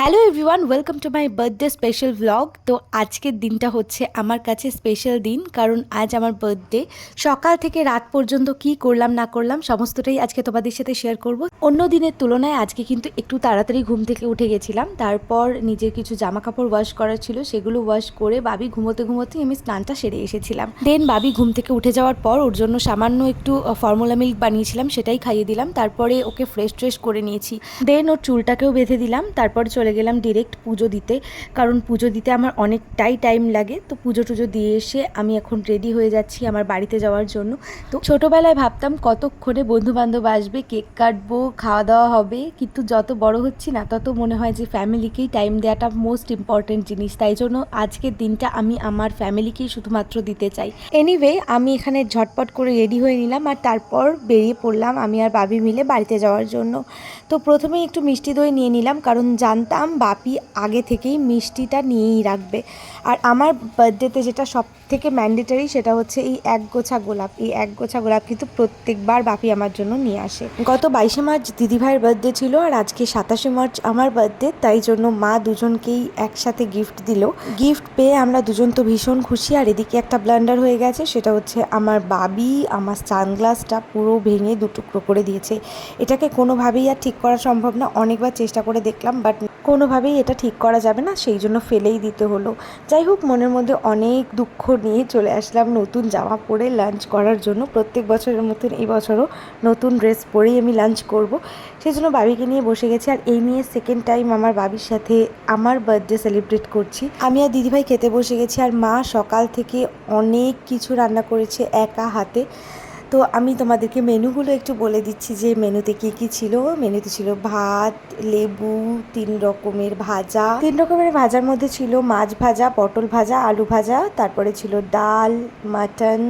Hello everyone welcome to my birthday special blog তো আজকের দিনটা হচ্ছে আমার কাছে স্পেশাল দিন, কারণ আজ আমার বার্থডে সকাল থেকে রাত পর্যন্ত কি করলাম, না করলাম, সমস্তটাই আজকে তোমাদের সাথে শেয়ার করব। অন্য দিনের তুলনায় আজকে কিন্তু একটু তাড়াতাড়ি ঘুম থেকে উঠে গেছিলাম। তারপর নিজের কিছু জামা কাপড় ওয়াশ করার ছিল, সেগুলো ওয়াশ করে বাবি ঘুমোতে ঘুমোতেই আমি স্নানটা সেরে এসেছিলাম। দেন বাবি ঘুম থেকে উঠে যাওয়ার পর ওর জন্য সামান্য একটু ফর্মুলা মিল্ক বানিয়েছিলাম, সেটাই খাইয়ে দিলাম। তারপরে ওকে ফ্রেশ ট্রেশ করে নিয়েছি। দেন ওর চুলটাকেও বেঁধে দিলাম। তারপর চলে গেলাম ডিরেক্ট পুজো দিতে। কারণ পুজো দিতে আমার অনেকটাই টাইম লাগে। তো পুজো টুজো দিয়ে এসে আমি এখন রেডি হয়ে যাচ্ছি আমার বাড়িতে যাওয়ার জন্য। তো ছোটোবেলায় ভাবতাম কতক্ষণে বন্ধু বান্ধব আসবে, কেক কাটবো খাওয়া দাওয়া হবে। কিন্তু যত বড় হচ্ছি না, তত মনে হয় যে ফ্যামিলিকেই টাইম দেওয়াটা মোস্ট ইম্পর্টেন্ট জিনিস। তাই জন্য আজকের দিনটা আমি আমার ফ্যামিলিকেই শুধুমাত্র দিতে চাই। এনিওয়ে আমি এখানে ঝটপট করে রেডি হয়ে নিলাম আর তারপর বেরিয়ে পড়লাম আমি আর বাবি মিলে বাড়িতে যাওয়ার জন্য। তো প্রথমেই একটু মিষ্টি দই নিয়ে নিলাম, কারণ জানতাম বাপি আগে থেকেই মিষ্টিটা নিয়েই রাখবে। আর আমার বার্থডেতে যেটা সব থেকে ম্যান্ডেটারি সেটা হচ্ছে এই এক গোছা গোলাপ। এই এক গোছা গোলাপ কিন্তু প্রত্যেকবার বাপি আমার জন্য নিয়ে আসে। গত বাইশে মার্চ দিদিভাইয়ের বার্থডে ছিল আর আজকে সাতাশে মার্চ আমার বার্থডে তাই জন্য মা দুজনকেই একসাথে গিফট দিল। গিফট পেয়ে আমরা দুজন তো ভীষণ খুশি, আর এদিকে একটা ব্লান্ডার হয়ে গেছে, সেটা হচ্ছে আমার বাবি আমার সানগ্লাসটা পুরো ভেঙে দুটুকরো করে দিয়েছে। এটাকে কোনোভাবেই আর ঠিক করা সম্ভব না, অনেকবার চেষ্টা করে দেখলাম বাট কোনোভাবেই এটা ঠিক করা যাবে না, সেই জন্য ফেলেই দিতে হলো। যাই হোক, মনের মধ্যে অনেক দুঃখ নিয়ে চলে আসলাম নতুন জামা পরে লাঞ্চ করার জন্য। প্রত্যেক বছরের মতন এই বছরও নতুন ড্রেস পরেই আমি লাঞ্চ করব। সেই জন্য বাবিকে নিয়ে বসে গেছি আর এই নিয়ে সেকেন্ড টাইম আমার বাবির সাথে আমার বার্থডে সেলিব্রেট করছি। আমি আর দিদিভাই খেতে বসে গেছি আর মা সকাল থেকে অনেক কিছু রান্না করেছে একা হাতে। তো আমি তোমাদেরকে মেনুগুলো একটু বলে দিচ্ছি যে মেনুতে কি কি ছিল। মেনুতে ছিল ভাত, লেবু, তিন রকমের ভাজা। তিন রকমের ভাজার মধ্যে ছিল মাছ ভাজা, পটল ভাজা, আলু ভাজা। তারপরে ছিল ডাল, মাটন,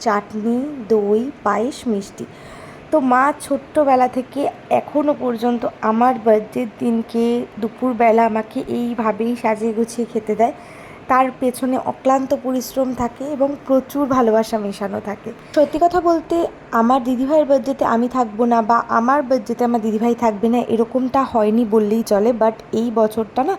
চাটনি, দই, পায়েস, মিষ্টি। তো মা ছোট্টবেলা থেকে এখনও পর্যন্ত আমার বার্থডের দিনকে দুপুরবেলা আমাকে এইভাবেই সাজিয়ে গুছিয়ে খেতে দেয়। তার পেছনে অক্লান্ত পরিশ্রম থাকে এবং প্রচুর ভালোবাসা মেশানো থাকে। সত্যি কথা বলতে, আমার দিদিভাইয়ের বার্থডেতে আমি থাকব না বা আমার বার্থডেতে আমার দিদিভাই থাকবে না এরকমটা হয়নি বললেই চলে বাট এই বছরটা না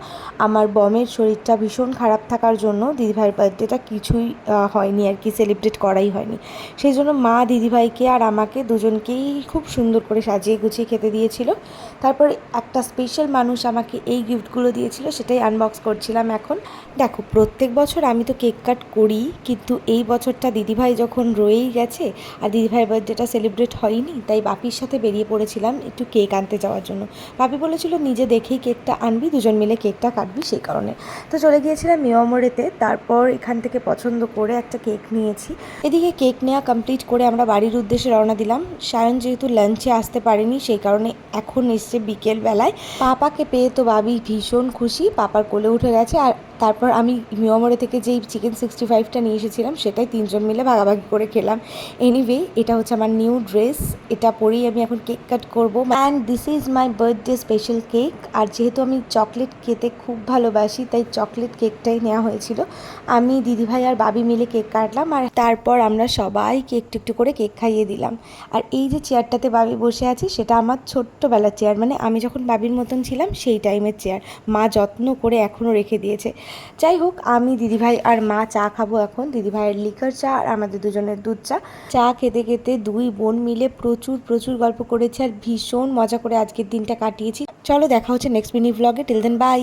আমার বমের শরীরটা ভীষণ খারাপ থাকার জন্য দিদিভাইয়ের বার্থডেটা কিছুই হয়নি আর কি সেলিব্রেট করাই হয়নি। সেই জন্য মা দিদিভাইকে আর আমাকে দুজনকেই খুব সুন্দর করে সাজিয়ে গুছিয়ে খেতে দিয়েছিল। তারপর একটা স্পেশাল মানুষ আমাকে এই গিফটগুলো দিয়েছিল, সেটাই আনবক্স করছিলাম এখন। দেখো প্রত্যেক বছর আমি তো কেক কাট করি, কিন্তু এই বছরটা দিদিভাই যখন রয়েই গেছে, আর দিদিভাইয়ের বার্থডেটা সেলিব্রেট হয়নি, তাই বাপির সাথে বেরিয়ে পড়েছিলাম একটু কেক আনতে যাওয়ার জন্য। বাপি বলেছিল, নিজে দেখেই কেকটা আনবি, দুজন মিলে কেকটা কাটবি সেই কারণে। তো চলে গিয়েছিলাম মিয়ামরেতে তারপর এখান থেকে পছন্দ করে একটা কেক নিয়েছি। এদিকে কেক নেওয়া কমপ্লিট করে আমরা বাড়ির উদ্দেশ্যে রওনা দিলাম। সায়ন যেহেতু লাঞ্চে আসতে পারেনি, সেই কারণে এখন এসছে বিকেল বেলায় পাপাকে পেয়ে তো বাবি ভীষণ খুশি, পাপার কোলে উঠে গেছে, আর তারপর আমি মিয়ামরে থেকে যেই চিকেন সিক্সটি ফাইভটা নিয়ে এসেছিলাম, সেটাই তিনজন মিলে ভাগাভাগি করে খেলাম। এনিওয়ে এটা হচ্ছে আমার নিউ ড্রেস এটা পরেই আমি এখন কেক কাট করব। And this is my birthday special cake আর যেহেতু আমি চকলেট খেতে খুব ভালোবাসি, তাই চকলেট কেকটাই নেওয়া হয়েছিল। আমি দিদিভাই আর বাবি মিলে কেক কাটলাম, আর তারপর আমরা সবাই কেক একটু করে কেক খাইয়ে দিলাম। আর এই যে চেয়ারটাতে বাবি বসে আছে, সেটা আমার ছোট্টবেলার চেয়ার মানে আমি যখন বাবির মতন ছিলাম, সেই টাইমের চেয়ার মা যত্ন করে এখনও রেখে দিয়েছে। যাই হোক আমি দিদিভাই আর মা চা খাব এখন। দিদিভাইয়ের লিকার চা আর আমাদের দুজনের দুধ চা। চা খেতে খেতে দুই বোন মিলে প্রচুর প্রচুর গল্প করেছি আর ভীষণ মজা করে আজকের দিনটা কাটিয়েছি। চলো দেখা হচ্ছে নেক্সট মিনি ব্লগে টিল দেন বাই